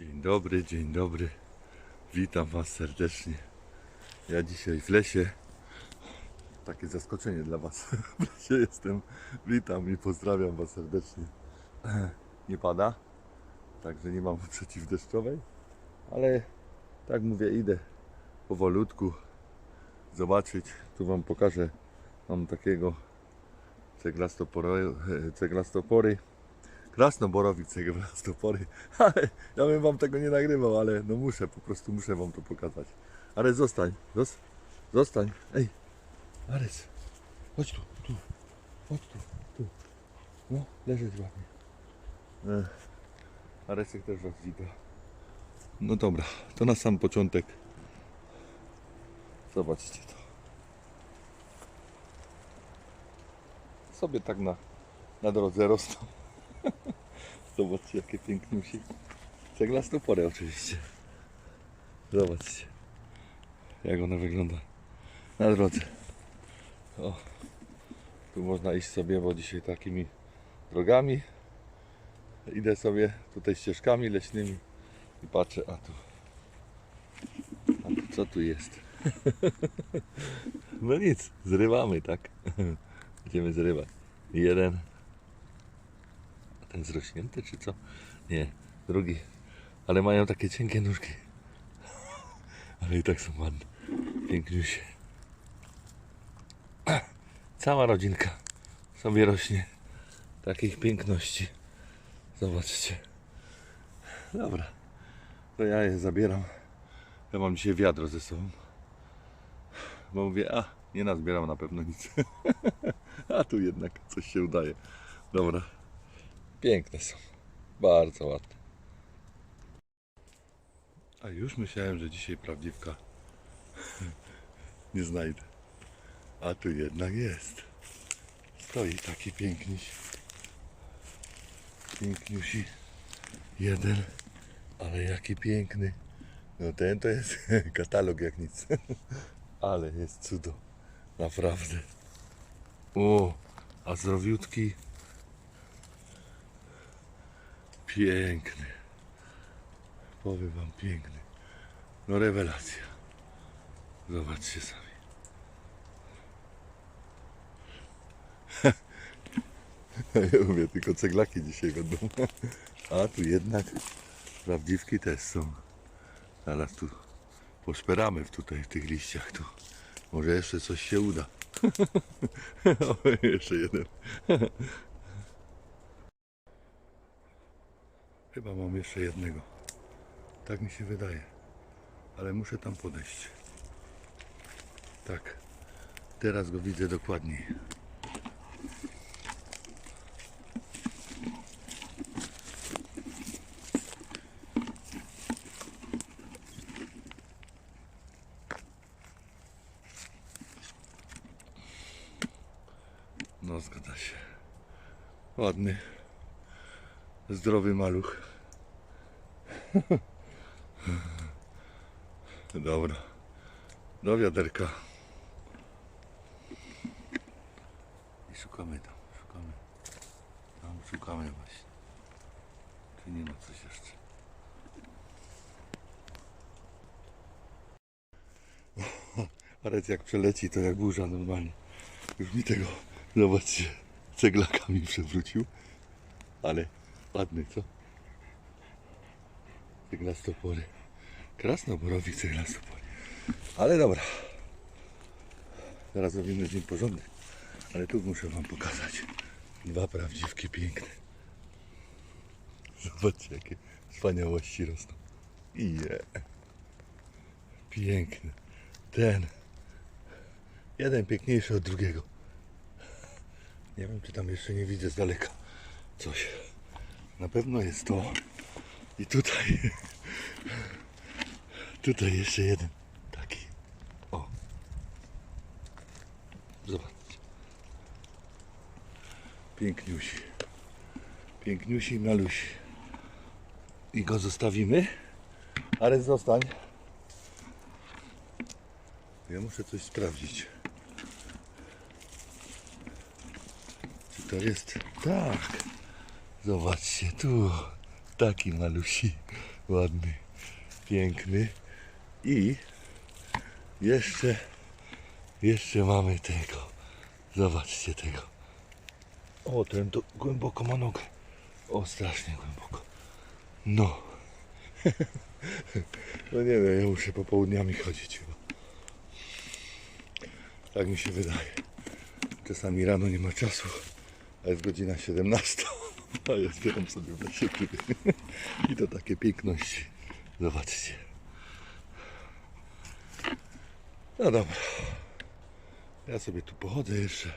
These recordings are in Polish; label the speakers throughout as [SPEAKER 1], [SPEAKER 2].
[SPEAKER 1] Dzień dobry, dzień dobry. Witam Was serdecznie. Ja dzisiaj w lesie. Takie zaskoczenie dla Was. W lesie jestem. Witam i pozdrawiam Was serdecznie. Nie pada, także nie mam przeciwdeszczowej, ale tak mówię, idę powolutku zobaczyć. Tu Wam pokażę. Mam takiego ceglastopory, ceglastopory Krasnoborowik ceglastopory. Ale ja bym wam tego nie nagrywał, ale no muszę, po prostu muszę wam to pokazać. Ale zostań, zos, zostań. Ej, Arys, chodź tu, tu, chodź tu, tu. No, leżeć ładnie. Ech, Aresek też was wita. No dobra, to na sam początek. Zobaczcie to. Sobie tak na, na drodze rosną. Zobaczcie jakie piękniusi. Ceglastopory oczywiście. Zobaczcie. Jak ona wygląda na drodze. O. Tu można iść sobie, bo dzisiaj takimi drogami. Idę sobie tutaj ścieżkami leśnymi i patrzę, a tu. A tu co tu jest? No nic, zrywamy, tak? Będziemy zrywać. Jeden, ten zrośnięty, czy co? Nie, drugi. Ale mają takie cienkie nóżki. Ale i tak są ładne. Piękniusie. Cała rodzinka sobie rośnie. Takich piękności. Zobaczcie. Dobra. To ja je zabieram. Ja mam dzisiaj wiadro ze sobą. Bo mówię, a nie nazbieram na pewno nic. a tu jednak coś się udaje. Dobra. Piękne są. Bardzo ładne. A już myślałem, że dzisiaj prawdziwka nie znajdę. A tu jednak jest. Stoi taki piękniś. Piękniusi. Jeden. Ale jaki piękny. No ten to jest katalog jak nic. Ale jest cudo. Naprawdę. O, a zdrowiutki. Piękny. Powiem wam piękny. No rewelacja. Zobaczcie sami. Ja mówię, tylko ceglaki dzisiaj będą. A tu jednak prawdziwki też są. Zaraz tu poszperamy tutaj w tych liściach tu. Może jeszcze coś się uda. o, jeszcze jeden. Chyba mam jeszcze jednego. Tak mi się wydaje. Ale muszę tam podejść. Tak. Teraz go widzę dokładniej. No zgadza się. Ładny. Zdrowy maluch. Dobra. Do wiaderka. I szukamy tam, szukamy. Tam szukamy właśnie. Czy nie ma coś jeszcze? Arec jak przeleci, to jak burza normalnie. Już mi tego, zobaczcie, ceglakami przewrócił. Ale ładny, co? Ceglastopory. Krasnoborowik ceglastopory. Ale dobra. Teraz zrobimy z nim porządek. Ale tu muszę wam pokazać. Dwa prawdziwki piękne. Zobaczcie, jakie wspaniałości rosną. I je. Piękny. Ten. Jeden piękniejszy od drugiego. Nie wiem, czy tam jeszcze nie widzę z daleka coś. Na pewno jest to. I tutaj. Tutaj jeszcze jeden. Taki. O. Zobaczcie. Piękniusi. Piękniusi i malusi. I go zostawimy. Ale zostań. Ja muszę coś sprawdzić. Czy to jest? Tak. Zobaczcie, tu taki malusi. ładny, piękny. I jeszcze, jeszcze mamy tego. Zobaczcie tego. O, ten to głęboko ma nogę. O, strasznie głęboko. No. no nie wiem, ja muszę popołudniami chodzić chyba. Tak mi się wydaje. Czasami rano nie ma czasu, a jest godzina 17. A ja zbieram sobie w lesie grzyby. I to takie piękności. Zobaczcie. No dobra. Ja sobie tu pochodzę jeszcze.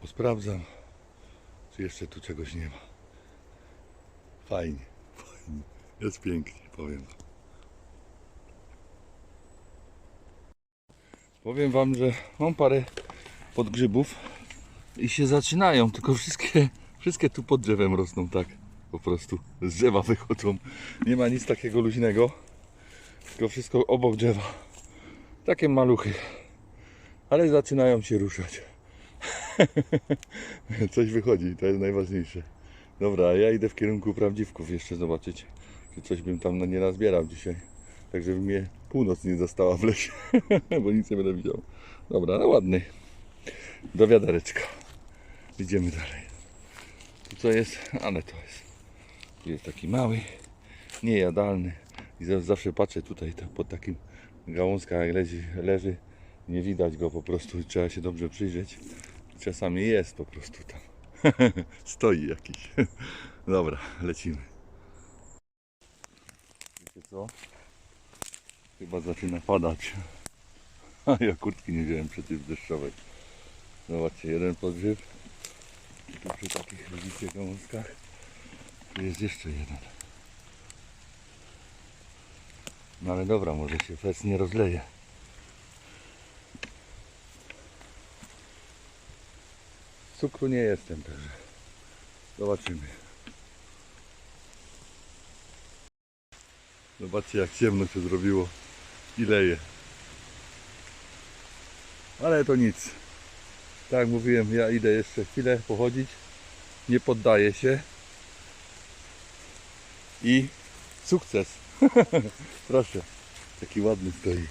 [SPEAKER 1] Posprawdzam, czy jeszcze tu czegoś nie ma. Fajnie, fajnie. Jest pięknie, powiem wam. Powiem wam, że mam parę podgrzybów i się zaczynają, tylko wszystkie, wszystkie tu pod drzewem rosną tak. Po prostu z drzewa wychodzą. Nie ma nic takiego luźnego, tylko wszystko obok drzewa. Takie maluchy, ale zaczynają się ruszać. Coś wychodzi, to jest najważniejsze. Dobra, ja idę w kierunku prawdziwków jeszcze zobaczyć, czy coś bym tam nie nazbierał dzisiaj. Tak, żeby mnie północ nie została w lesie, bo nic nie będę widział. Dobra, no ładny. Do wiadereczka. Idziemy dalej. Tu co jest? Ale to jest. Tu jest taki mały, niejadalny. I za- zawsze patrzę tutaj tak pod takim gałązka jak leży, leży. Nie widać go po prostu, trzeba się dobrze przyjrzeć. Czasami jest po prostu tam. Stoi jakiś. Dobra, lecimy. Wiecie co? Chyba zaczyna padać. A ja kurtki nie wziąłem przeciwdeszczowej. Zobaczcie, jeden podgrzyb. Tu przy takich widzicie gałązkach. Tu jest jeszcze jeden. No ale dobra, może się fest nie rozleje. Cukru nie jestem, także zobaczymy. Zobaczcie jak ciemno się zrobiło i leje. Ale to nic. Tak jak mówiłem, ja idę jeszcze chwilę pochodzić. Nie poddaję się. I sukces. Proszę. Taki ładny stoi.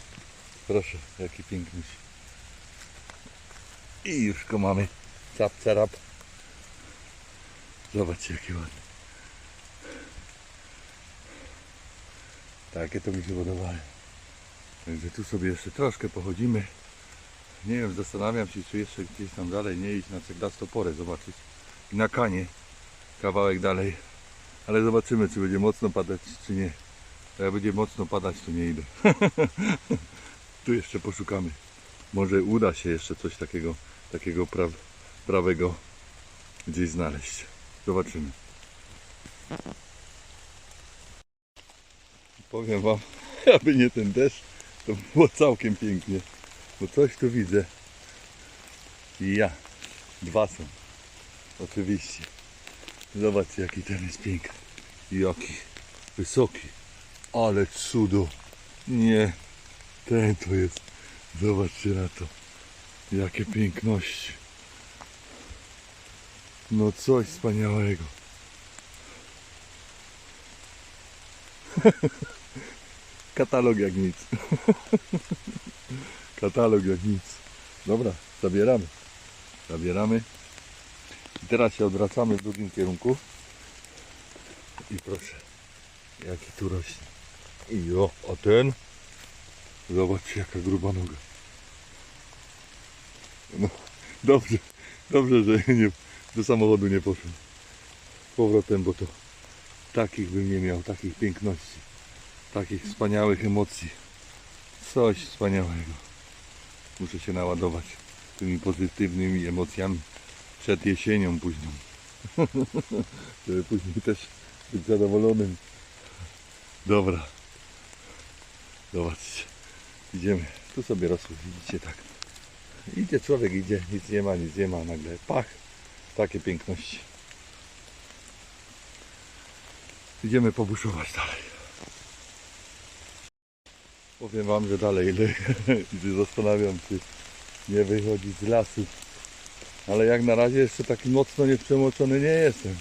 [SPEAKER 1] Proszę, jaki piękny. I już go mamy. Cap, carap. Zobaczcie, jaki ładny. Takie to mi się podobają. Także tu sobie jeszcze troszkę pochodzimy. Nie wiem, zastanawiam się, czy jeszcze gdzieś tam dalej nie iść na ceglastą porę zobaczyć. I na kanie kawałek dalej. Ale zobaczymy, czy będzie mocno padać, czy nie. Jak będzie mocno padać, to nie idę. tu jeszcze poszukamy. Może uda się jeszcze coś takiego, takiego pra, prawego gdzieś znaleźć. Zobaczymy. Powiem wam, aby nie ten deszcz, to było całkiem pięknie. Bo coś tu widzę. I ja. Dwa są. Oczywiście. Zobaczcie jaki ten jest piękny. Jaki wysoki. Ale cudo. Nie. Ten to jest. Zobaczcie na to. Jakie piękności. No coś wspaniałego. Katalog jak nic. Katalog jak nic. Dobra, zabieramy. Zabieramy. I teraz się odwracamy w drugim kierunku. I proszę, jaki tu rośnie. I o, a ten? Zobaczcie jaka gruba noga. No, dobrze, dobrze, że nie, do samochodu nie poszedł. Z powrotem, bo to takich bym nie miał, takich piękności, takich wspaniałych emocji. Coś wspaniałego. Muszę się naładować tymi pozytywnymi emocjami przed jesienią późną. Żeby później też być zadowolonym. Dobra. Zobaczcie. Idziemy. Tu sobie rosły, widzicie tak. Idzie człowiek, idzie, nic nie ma, nic nie ma, nagle pach. Takie piękności. Idziemy pobuszować dalej. Powiem wam, że dalej się zastanawiam, czy nie wychodzić z lasu. Ale jak na razie jeszcze taki mocno nieprzemoczony nie jestem.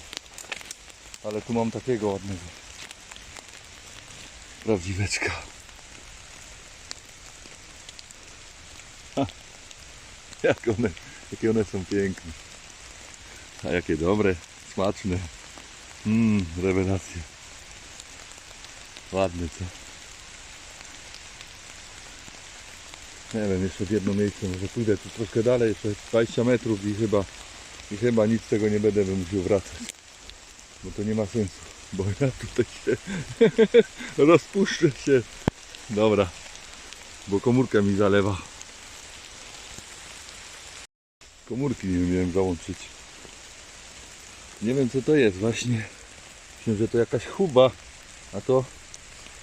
[SPEAKER 1] Ale tu mam takiego ładnego. Prawdziweczka. Jak one, jakie one są piękne. A jakie dobre, smaczne. Mmm, rewelacja. Ładny co? Nie wiem, jeszcze w jedno miejsce, może pójdę tu troszkę dalej, jeszcze 20 metrów i chyba, i chyba nic z tego nie będę musiał wracać. Bo to nie ma sensu, bo ja tutaj się rozpuszczę się. Dobra, bo komórka mi zalewa. Komórki nie umiałem załączyć. Nie wiem co to jest właśnie. Myślę, że to jakaś chuba, a to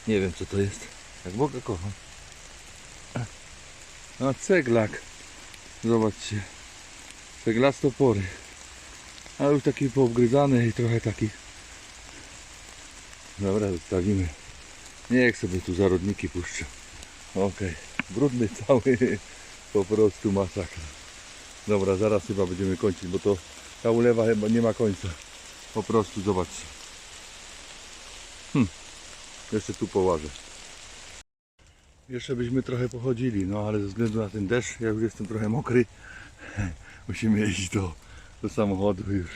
[SPEAKER 1] nie wiem co to jest. Jak Boga kocham. A ceglak. Zobaczcie. Ceglastopory. A już taki poobgryzany i trochę taki. Dobra, zostawimy. Niech sobie tu zarodniki puszczę. Okej. Brudny cały. Po prostu masakra. Dobra, zaraz chyba będziemy kończyć, bo to ta ulewa chyba nie ma końca. Po prostu zobaczcie. Hm. Jeszcze tu połażę. Jeszcze byśmy trochę pochodzili, no ale ze względu na ten deszcz, ja już jestem trochę mokry. Musimy iść do, do samochodu już.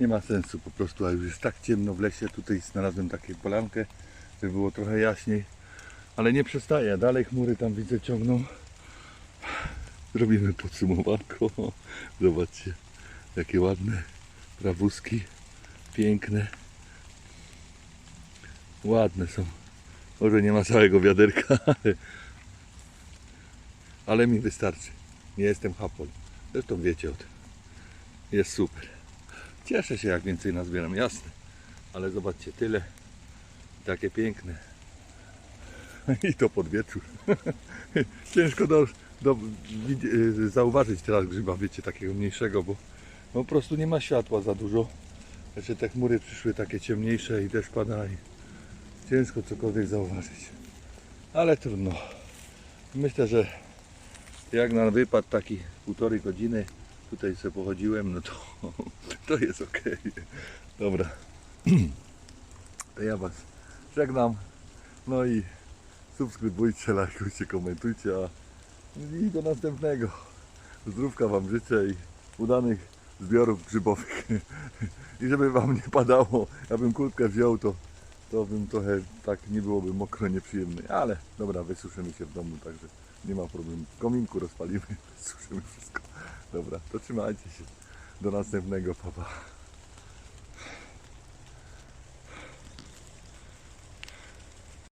[SPEAKER 1] Nie ma sensu po prostu, a już jest tak ciemno w lesie. Tutaj znalazłem taką polankę, żeby było trochę jaśniej. Ale nie przestaje, dalej chmury tam widzę ciągną. Zrobimy podsumowanko. Zobaczcie, jakie ładne trawuski, piękne. Ładne są. Może nie ma całego wiaderka, ale, ale mi wystarczy. Nie jestem hapol. Zresztą wiecie o tym. Jest super. Cieszę się jak więcej nazbieram, jasne. Ale zobaczcie, tyle. Takie piękne. I to pod wieczór. Ciężko do, do, y, zauważyć teraz grzyba, wiecie, takiego mniejszego, bo po prostu nie ma światła za dużo. Jeszcze te chmury przyszły takie ciemniejsze i deszcz pada i ciężko cokolwiek zauważyć. Ale trudno. Myślę, że jak na wypad taki półtorej godziny tutaj sobie pochodziłem, no to, to jest ok. Dobra. To ja Was żegnam. No i subskrybujcie, lajkujcie, komentujcie, a i do następnego. Zdrówka Wam życzę i udanych zbiorów grzybowych. I żeby Wam nie padało, ja bym kurtkę wziął, to, to bym trochę tak nie byłoby mokro, nieprzyjemny. Ale dobra, wysuszymy się w domu, także nie ma problemu. W kominku rozpalimy, wysuszymy wszystko. Dobra, to trzymajcie się. Do następnego, papa. Pa.